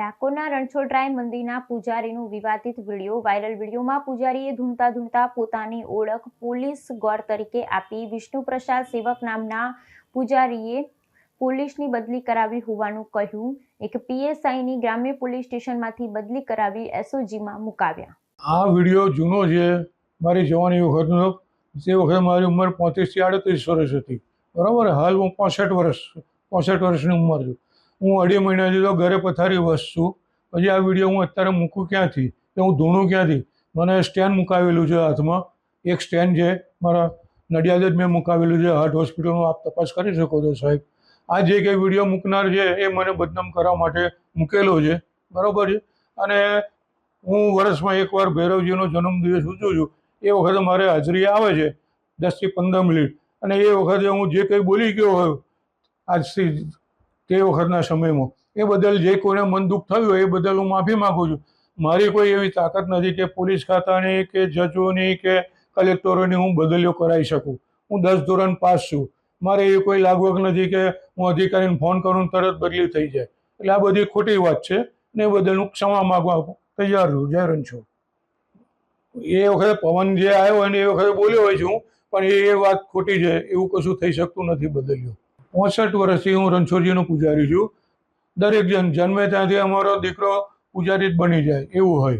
ડાકોરના રણછોડરાય મંદિરના પૂજારીનું વિવાદિત video, viral વિડીયોમાં પૂજારીએ ધૂણતા ધૂણતા પોતાની ઓળખ પોલીસ ગોર તરીકે આપી. વિષ્ણુપ્રસાદ સેવક નામના પૂજારીએ પોલીસની બદલી કરાવી હોવાનું કહ્યું. એક પીએસઆઈની ગ્રામ્ય પોલીસ સ્ટેશનમાંથી બદલી કરાવી એસઓજીમાં મુકાવ્યા. આ વીડિયો જૂનો છે. મારી જવાની વખતનો તે વખતે મારી ઉંમર પાંત્રીસથી આડત્રીસ વર્ષ હતી. બરાબર? હાલ હું પોસઠ વર્ષ, પોસઠ વર્ષની ઉંમર છું. હું અઢી મહિનાથી તો ઘરે પથારી વસ. છું પછી આ વીડિયો હું અત્યારે મૂકું ક્યાંથી? કે હું ધૂણું ક્યાંથી? મને સ્ટેન્ડ મુકાવેલું છે હાથમાં. એક સ્ટેન્ડ છે મારા નડિયાદ જ મેં મુકાવેલું છે. હાર્ટ હોસ્પિટલનું આપ તપાસ કરી શકો છો સાહેબ. આ જે કંઈ વીડિયો મૂકનાર છે એ મને બદનામ કરવા માટે મૂકેલો છે. બરાબર છે? અને હું વર્ષમાં એકવાર ભૈરવજીનો જન્મદિવસ ઉજવું છું. એ વખતે મારે હાજરી આવે છે દસથી પંદર મિનિટ. અને એ વખતે હું જે કંઈ બોલી ગયો હોય, આજથી તે વખતના સમયમાં? એ બદલ જે કોઈને મન દુઃખ થયું એ બદલ હું માફી માગું છું. મારી કોઈ એવી તાકાત નથી કે પોલીસ ખાતાની કે જજોની કે કલેક્ટરોની હું બદલીઓ કરાવી શકું. હું દસ ધોરણ પાસ છું. મારે એવી કોઈ લાગવક નથી કે હું અધિકારીને ફોન કરું તરત બદલી થઈ જાય. એટલે આ બધી ખોટી વાત છે ને એ બદલ હું ક્ષમા માગવા તૈયાર છું, જય છું. એ વખતે પવન જે આવ્યો અને એ વખતે બોલ્યો હોય છું, પણ એ વાત ખોટી છે, એવું કશું થઈ શકતું નથી બદલ્યું. પોસઠ વર્ષથી હું રણછોડજીનો પૂજારી છું. દરેક જણ જન્મે ત્યાંથી અમારો દીકરો પૂજારી જ બની જાય, એવું હોય.